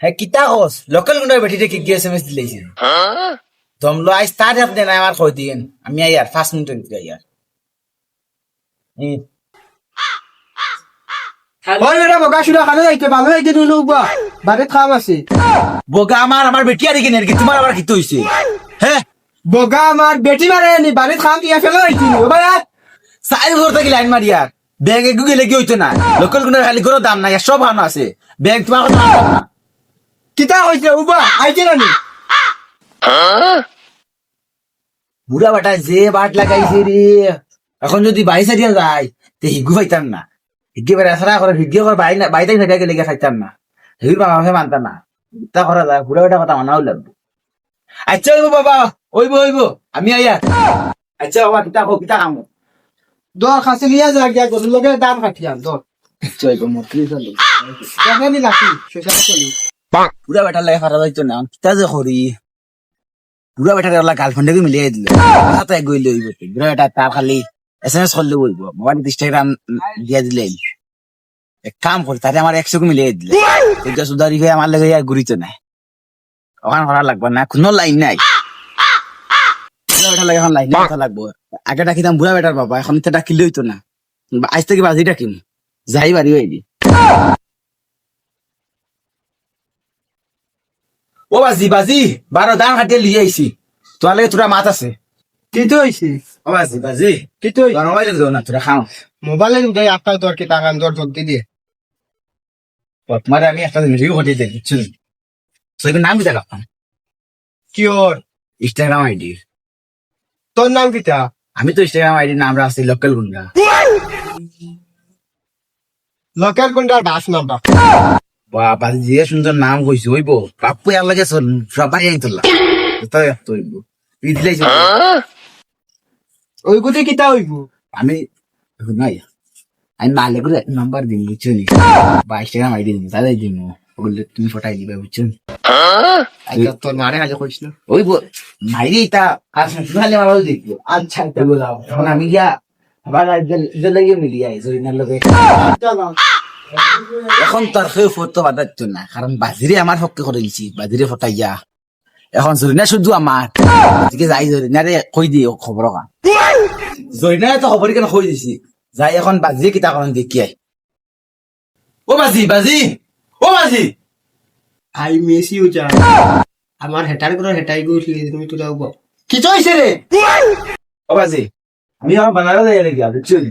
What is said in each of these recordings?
হ্যাঁ কিতা কস? লোকাল গুন্ডার বেটিতে কি গিয়ে এসএমএস দিলেছে দমলো আজ তার আপনি না আমার কই দিয়েন। আমি আইয়ার হুম ওই বেটা বগা শুনা খানো যাইতে ভালো উবা বাড়ি খাম আছে। বোকা আমার আমার বেটি আর কি নাকি তোমার আবার কিতো হইছে হ্যাঁ বগা আমার বেটি মারে নি বাড়ি খাম দিয়া ফেলো যাইতি ও ভাই সাইড ঘর থেকে লাইন মারি আর ব্যাগ একটু গেলে কি হইতো না লোকাল গুন্ডার খালি কোনো দাম নাই আর সব ভালো আছে। ব্যাগ তোমার কথা কিতা হইছে উবা? আইতে নানি বুড়া বাটা যে বাট লাগাইছে রে এখন যদি বাড়ি সারিয়া যায় তে হিগু পাইতাম না। হিগে বেড়া সারা করে হিগে করে বাড়ি না বাড়িতে সারিয়া গেলে খাইতাম না। হিগুর বাবা আমাকে মানতাম না। তা করা যায় বুড়া বাটা কথা মানাও লাগবে। আচ্ছা ওইব বাবা ওইব ওইব। আমি আইয়া আচ্ছা বাবা কিতা কো কিতা কামো। দর খাসি লিয়া যা গিয়া গরুর লগে দাম কাটিয়াম দর আচ্ছা ওইব মোর কি চলে দেখে নি লাকি শেষা চলি বুড়া বেটার লাগে ফাটা যাইতো না। কিতা যে করি? বুড়া বেটার ওলা গার্লফ্রেন্ডকে মিলিয়ে দিল। হাতে গইলে হইব বুড়া বেটা তার খালি এস এম এস করলে হইব মোবাইল ইনস্টাগ্রাম দিয়া দিলে। এক কাম করি তাতে আমার একশোকে মিলিয়ে দিলে। তেতিয়া সুদারি হয়ে আমার লাগে ঘুরিত নাই ওখান করা লাগবে না কোনো লাইন নাই। বেটার লাগে এখন লাইন কথা লাগবো। আগে ডাকিতাম বুড়া বেটার বাবা এখন এটা ডাকিলে হইতো না। আজ থেকে বাজি ডাকিম। যাই বাড়ি হইলি ও বাজি বাজি বারো দান হাতে লিয়ে আইছি। লাগে তোরা মাত আছে। কি তো হইছে? ও বাজি বাজি কি তো হইছে? তোর মোবাইল দাও না তোরা খাও। মোবাইলে উঠাই আপনার দর কি টাকা দর জলদি দিয়ে তোমার আমি একটা ভিডিও ঘটে দিই বুঝছ সেগুলো নাম দিতে লাগতাম কি ওর? ইনস্টাগ্রাম আইডি তোর নাম কিটা আমি তো ইনস্টাগ্রাম আইডি নাম রাখছি লোকাল গুন্ডা। লোকের গুন্ডার বাস নাম্বার। বাবা যে সুন্দর নাম কইছি ওইব বাপু আর লাগে সবাই আই তোলা। তাই তো হইব তুই দিলেই ওই গুটি কিতা হইব? আমি নাই আমি মালে করে নাম্বার দিন বুঝছ নি? বা ইনস্টাগ্রাম আইডি দিন তাদের দিন ওগুলো তুমি ফটাই দিবে বুঝছ নি? আচ্ছা তোর মারে হাজে কইস না। ওই মাইরে এটা আর শুনালে আমার দেখব। আচ্ছা এটা বলাও এখন আমি গিয়া আবার যে লাগে মিলি আই জরিনার লগে। এখন তার সেই ফটো বাদাচ্ছ না কারণ বাজিরে আমার পক্ষে করে দিছি বাজিরে ফটাইয়া এখন জরিনা শুধু আমার গতিকে যাই জরিনারে কই দিই খবর কান জরিনারে তো খবর কেন কই দিছি যাই এখন বাজিরে কিতা করেন দেখি আই ও বাজি বাজি। ও বাজি আই মিস ইউ যা আমার হেটার করে হেটাই গইছিলি তুমি তুলা উব কি হইছে রে ও বাজি আমি আমার বানারও যাই নাকি বুঝছ নি?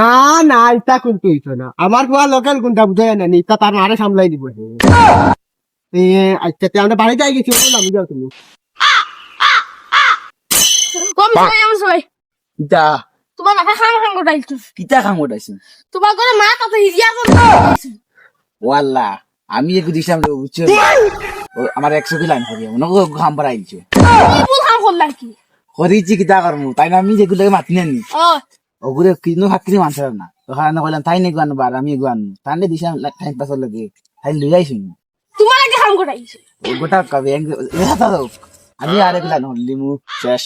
না না ইতা কিন্তু হইতো না। আমার ফুয়া লোকাল কোনটা বুঝাই না ইতা তার মারে সামলাই দিব। এ আচ্ছা তে আমরা বাড়ি যাই গেছি বললাম যাও তুমি। কম সবাই পিতা তোমার মাথা খাং খাং গোটাইছো পিতা খাম ওটাইছো তোমার ঘরে মা কত হিজিয়া ওয়াল্লা আমি একটু দিছিলাম বুঝছ? আমার একশো কি লাইন করি মনে করো খাম বাড়াই কি ভুল কাম করলাম কি? করিছি কিতা করমু তাই না আমি যেগুলো মাতি নেন ওগুলো কিনো হাতকিনি মানছিলাম না ওখানে কইলাম তাই নে গান বার আমি গান তাই দিছিলাম টাইম পাস লাগে তাই লই আইছি তোমার আগে কাম গোটাইছো ও গোটা কবে আমি আর এগুলা নলিমু শেষ